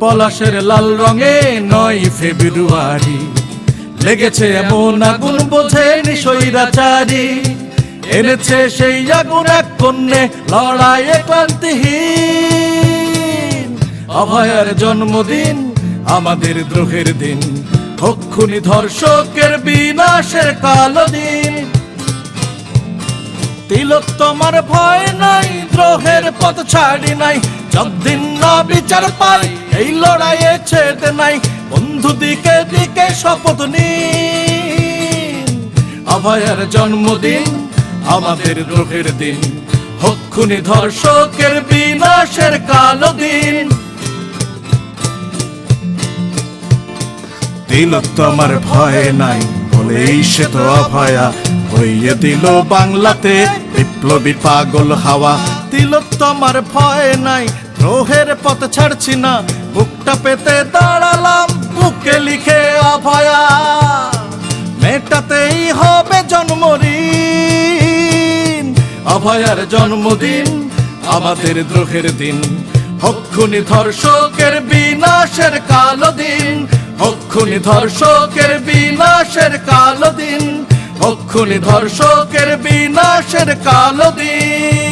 পলাশের লাল রঙে নয় ফেব্রুয়ারি। লেগেছে এমন আগুন বোঝেনি সৈরাচারি এনেছে সেই আগুন এক কন্যে লড়াইয়ে ক্লান্তিহীন। অভয়ার জন্মদিন, আমাদের দ্রোহের দিন। হক্ষুনি ধর্ষকের বিনাশের কালো দিন। তিলক তোমার ভয় নাই, দ্রোহের পথ ছাড়ি নাই, যতদিন না বিচার পাই, এই লড়াইয়ে ছেদ নাই। বন্ধু দিকে দিকে শপথ নিন। অভয়ের জন্মদিন, আমাদের দ্রোহের দিন। হক্ষুনি ধর্ষকের বিনাশের কালো দিন। তিলক তোমার ভয় নাই, বলেই সে তো অভয়া। হইয়ে দিল বাংলাতে বিপ্লবী পাগল হাওয়া। তিলক তোমার ভয় নাই দ্রোহের পথ ছাড়ছি না। বুকটা পেতে দাঁড়ালাম, বুকে লিখে অভয়া মেটাতেই হবে জন্মদিন অভয়ার জন্মদিন, আমাদের দ্রোহের দিন। হক্ষুনি ধর্ষকের বিনাশের কালো দিন হক্ষুনি ধর্ষকের বিনাশের কালো দিন হক্ষুনি ধর্ষকের বিনাশের কালো দিন।